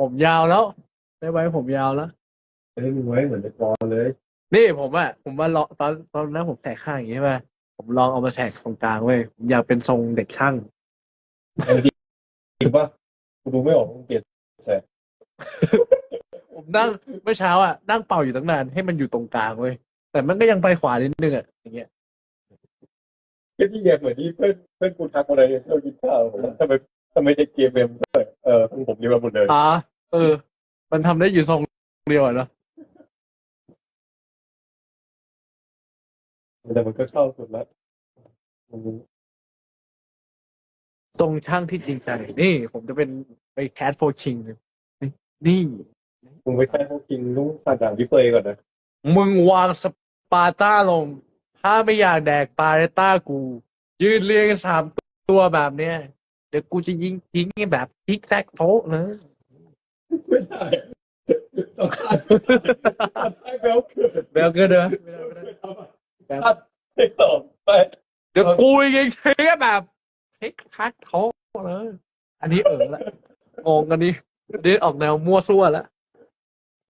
ผมยาวแล้วได้ไว้ผมยาวแล้วเฮ้ยมึงไว้เหมือนตะกอนเลย นี่ผมอะผมว่าลองตอนตอนนั้นผมแตกข้างอย่างงี้ป่ะผมลองเอามาแสกตรงกลางเว้ยผมอยากเป็นทรงเด็กช่างจริงปะกูดูไม่ออกมึงเปลี่ยนแสบผมนั่งเมื่อเช้าอะนั่งเป่าอยู่ตั้งนานให้มันอยู่ตรงกลางเว้ยแต่มันก็ยังไปขวานิดนึงอะอย่างเงี้ยแค่ที่แยเหมือนที่เพื่อนเพื่อนกูทักมาเลยเนี่ยเรากินข้าวผมว่าทำไมทำไมจะเกมเมมเออทั้งผมเดียวกันหมดเลยอ่า เออ มันทำได้อยู่ทรงเดียวอะเนาะแต่มันก็เข้าสุดแล้วมันทรงช่างที่จริงใจ นี่ผมจะเป็นไปแคสโฟชิงเลยนี่มึงไม่แค่พวกกินลุงสั่งด่างดิเฟยก่อนนะมึงวางสปาร์ต้าลง ถ้าไม่อยากแดกปาเรต้ากู ยืนเรียงกันสามตัวแบบเนี้ย เดี๋ยวกูจะยิงทิ้งแบบทิกแซกโฟนะ ไม่ได้ต้องการให้แบลเกิดเบลเกินเด้อตัดให้สองไปเดี๋ยวกูยิงทิ้งแบบทิกแซกโฟเลยอันนี้เออละงงกันนี้นี่ออกแนวมั่วซั่วแล้ว